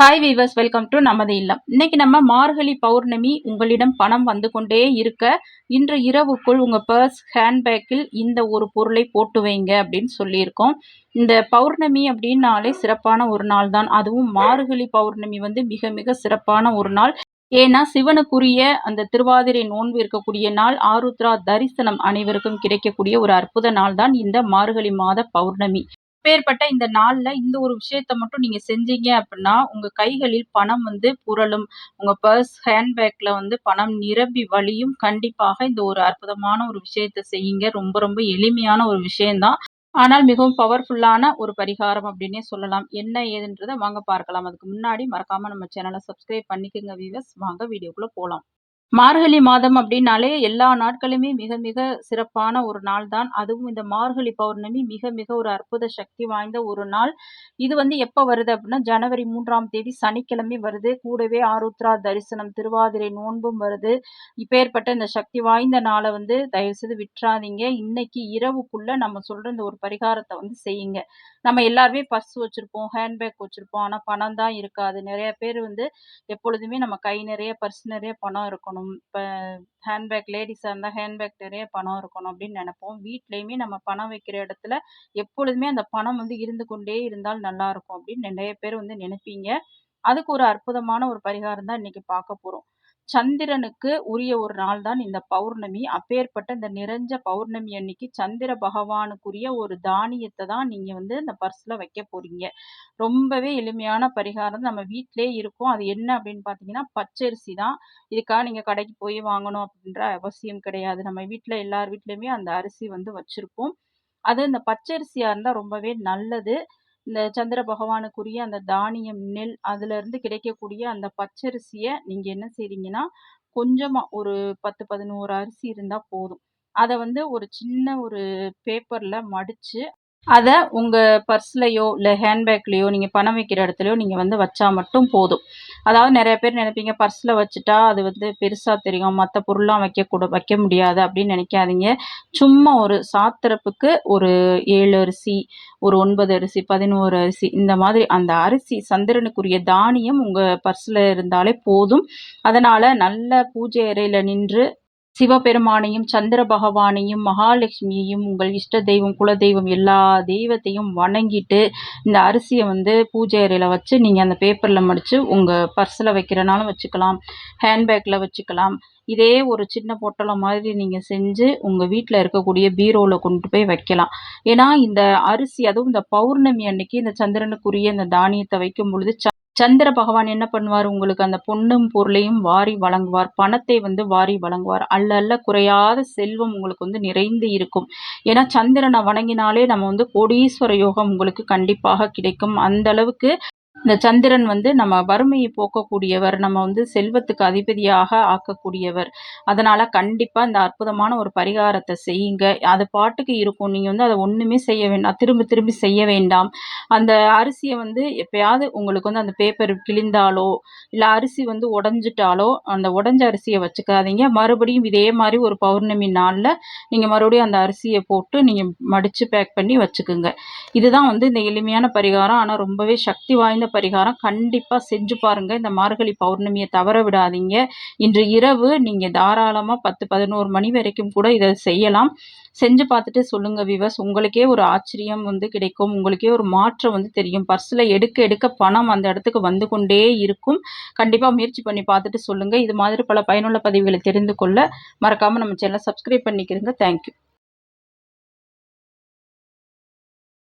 Hi viewers welcome to நமது இல்லம். இன்னைக்கு நம்ம மார்கழி பௌர்ணமி உங்களிடம் பணம் வந்து கொண்டே இருக்க இன்று இரவுக்குள் உங்கள் பர்ஸ் ஹேண்ட்பேக்கில் இந்த ஒரு பொருளை போட்டு வைங்க அப்படின்னு சொல்லியிருக்கோம். இந்த பௌர்ணமி அப்படின்னாலே சிறப்பான ஒரு நாள் தான். அதுவும் மார்கழி பௌர்ணமி வந்து மிக மிக சிறப்பான ஒரு நாள். ஏன்னா சிவனுக்குரிய அந்த திருவாதிரை நோன்பு இருக்கக்கூடிய நாள் ஆருத்ரா தரிசனம் அனைவருக்கும் கிடைக்கக்கூடிய ஒரு அற்புத நாள் தான் இந்த மார்கழி மாத பௌர்ணமி. அப்பேற்பட்ட இந்த நாள்ல இந்த ஒரு விஷயத்த மட்டும் நீங்க செஞ்சீங்க அப்படின்னா, உங்க கைகளில் பணம் வந்து புரளும். உங்க பர்ஸ், ஹேண்ட் வந்து பணம் நிரம்பி வழியும். கண்டிப்பாக இந்த ஒரு அற்புதமான ஒரு விஷயத்த செய்யுங்க. ரொம்ப ரொம்ப எளிமையான ஒரு விஷயம்தான் ஆனால் மிகவும் பவர்ஃபுல்லான ஒரு பரிகாரம் அப்படின்னே சொல்லலாம். என்ன ஏதுன்றதை வாங்க பார்க்கலாம். அதுக்கு முன்னாடி மறக்காம நம்ம சேனலை சப்ஸ்கிரைப் பண்ணிக்கோங்க வீவர்ஸ். வாங்க வீடியோக்குள்ளே போகலாம் மார்கழி மாதம் அப்படின்னாலே எல்லா நாட்களுமே மிக மிக சிறப்பான ஒரு நாள் தான். அதுவும் இந்த மார்கழி பௌர்ணமி மிக மிக ஒரு அற்புத சக்தி வாய்ந்த ஒரு நாள். இது வந்து எப்போ வருது அப்படின்னா ஜனவரி மூன்றாம் தேதி சனிக்கிழமை வருது. கூடவே ஆருத்ரா தரிசனம் திருவாதிரை நோன்பும் வருது. இப்பேற்பட்ட இந்த சக்தி வாய்ந்த நாளை வந்து தயவுசெய்து விட்டுறாதீங்க. இன்னைக்கு இரவுக்குள்ள நம்ம சொல்ற இந்த ஒரு பரிகாரத்தை வந்து செய்யுங்க. நம்ம எல்லாருமே பர்ஸ் வச்சிருப்போம் ஹேண்ட்பேக் வச்சிருப்போம். ஆனால் பணம் தான் இருக்காது. நிறைய பேர் வந்து எப்பொழுதுமே நம்ம கை நிறைய பர்ஸ் நிறைய பணம் இருக்கணும். இருக்கணும் இப்போ ஹேண்ட்பேக் லேடிஸாக இருந்தால் ஹேண்ட்பேக் நிறைய பணம் இருக்கணும் அப்படின்னு நினைப்போம். வீட்லேயுமே நம்ம பணம் வைக்கிற இடத்துல எப்பொழுதுமே அந்த பணம் வந்து இருந்து கொண்டே இருந்தால் நல்லாயிருக்கும் அப்படின்னு நிறைய பேர் வந்து நினைப்பீங்க. அதுக்கு ஒரு அற்புதமான ஒரு பரிகாரம் தான் இன்றைக்கி பார்க்க போகிறோம் சந்திரனுக்கு உரிய ஒரு நாள் தான் இந்த பௌர்ணமி. அப்பேற்பட்ட இந்த நிறைஞ்ச பௌர்ணமி அன்னைக்கு சந்திர பகவானுக்குரிய ஒரு தானியத்தை தான் நீங்கள் வந்து இந்த பர்ஸில் வைக்க போகிறீங்க ரொம்பவே எளிமையான பரிகாரம் நம்ம வீட்டிலே இருக்கும். அது என்ன அப்படின்னு பார்த்தீங்கன்னா பச்சரிசி தான். இதுக்காக நீங்கள் கடைக்கு போய் வாங்கணும் அப்படின்ற அவசியம் கிடையாது. நம்ம வீட்டில் எல்லார் வீட்லேயுமே அந்த அரிசி வந்து வச்சுருப்போம். அது இந்த பச்சரிசியாக இருந்தால் ரொம்பவே நல்லது. இந்த சந்திர பகவானுக்குரிய அந்த தானியம் நெல் அதிலிருந்து கிடைக்கக்கூடிய அந்த பச்சரிசியை நீங்கள் என்ன செய்றீங்கன்னா கொஞ்சமாக ஒரு பத்து பதினோரு அரிசி இருந்தால் போதும். அதை வந்து ஒரு சின்ன ஒரு பேப்பரில் மடித்து அதை உங்கள் பர்ஸ்லையோ இல்லை ஹேண்ட்பேக்லேயோ நீங்கள் பணம் வைக்கிற இடத்துலையோ நீங்கள் வந்து வச்சா மட்டும் போதும். அதாவது நிறைய பேர் நினைப்பீங்க பர்ஸில் வச்சுட்டா அது வந்து பெருசாக தெரியும் மற்ற பொருள்லாம் வைக்கக்கூட வைக்க முடியாது அப்படின்னு நினைக்காதீங்க. சும்மா ஒரு சாத்திரப்புக்கு ஒரு ஏழு அரிசி ஒரு ஒன்பது அரிசி பதினோரு அரிசி இந்த மாதிரி அந்த அரிசி சந்திரனுக்குரிய தானியம் உங்கள் பர்ஸில் இருந்தாலே போதும். அதனால் நல்ல பூஜை அறையில் நின்று சிவபெருமானையும் சந்திர பகவானையும் மகாலட்சுமியையும் உங்கள் இஷ்ட தெய்வம் குலதெய்வம் எல்லா தெய்வத்தையும் வணங்கிட்டு இந்த அரிசியை வந்து பூஜை அறையில் வச்சு நீங்கள் அந்த பேப்பரில் மடித்து உங்கள் பர்ஸில் வைக்கிறனாலும் வச்சுக்கலாம் ஹேண்ட்பேக்கில் வச்சுக்கலாம். இதே ஒரு சின்ன பொட்டலை மாதிரி நீங்கள் செஞ்சு உங்கள் வீட்டில் இருக்கக்கூடிய பீரோவில் கொண்டு போய் வைக்கலாம். ஏன்னா இந்த அரிசி அதுவும் இந்த பௌர்ணமி அன்னைக்கு இந்த சந்திரனுக்குரிய இந்த தானியத்தை வைக்கும் பொழுது சந்திர பகவான் என்ன பண்ணுவார்? உங்களுக்கு அந்த பொண்ணும் பொருளையும் வாரி வழங்குவார். பணத்தை வந்து வாரி வழங்குவார். அல்ல அல்ல குறையாத செல்வம் உங்களுக்கு வந்து நிறைந்து இருக்கும். ஏன்னா சந்திரனை வணங்கினாலே நம்ம வந்து கோடீஸ்வர யோகம் உங்களுக்கு கண்டிப்பாக கிடைக்கும். அந்த அளவுக்கு இந்த சந்திரன் வந்து நம்ம வறுமையை போக்கக்கூடியவர் நம்ம வந்து செல்வத்துக்கு அதிபதியாக ஆக்கக்கூடியவர். அதனால் கண்டிப்பாக இந்த அற்புதமான ஒரு பரிகாரத்தை செய்யுங்க. அது பாட்டுக்கு இருக்கும். நீங்கள் வந்து அதை ஒன்றுமே செய்ய வேண்டாம். திரும்ப திரும்பி செய்ய வேண்டாம். அந்த அரிசியை வந்து எப்பயாவது உங்களுக்கு வந்து அந்த பேப்பர் கிழிந்தாலோ இல்லை அரிசி வந்து உடஞ்சிட்டாலோ அந்த உடஞ்ச அரிசியை வச்சுக்காதீங்க. மறுபடியும் இதே மாதிரி ஒரு பௌர்ணமி நாளில் நீங்கள் மறுபடியும் அந்த அரிசியை போட்டு நீங்கள் மடித்து பேக் பண்ணி வச்சுக்குங்க. இதுதான் வந்து இந்த எளிமையான பரிகாரம். ஆனால் ரொம்பவே சக்தி வாய்ந்த பரிகாரம் கண்டிப்பாக செஞ்சு பாருங்கள் இந்த மார்கழி பௌர்ணமியை தவற விடாதீங்க. இன்று இரவு நீங்கள் தாராளமாக பத்து பதினோரு மணி வரைக்கும் கூட இதை செய்யலாம். செஞ்சு பார்த்துட்டு சொல்லுங்கள் விவஸ் உங்களுக்கே ஒரு ஆச்சரியம் வந்து கிடைக்கும். உங்களுக்கே ஒரு மாற்றம் வந்து தெரியும். பர்ஸில் எடுக்க எடுக்க பணம் அந்த இடத்துக்கு வந்து கொண்டே இருக்கும். கண்டிப்பாக முயற்சி பண்ணி பார்த்துட்டு சொல்லுங்கள் இது மாதிரி பல பயனுள்ள பதிவுகளை தெரிந்து கொள்ள மறக்காமல் நம்ம சேனலை சப்ஸ்கிரைப் பண்ணிக்கிறேங்க. தேங்க்யூ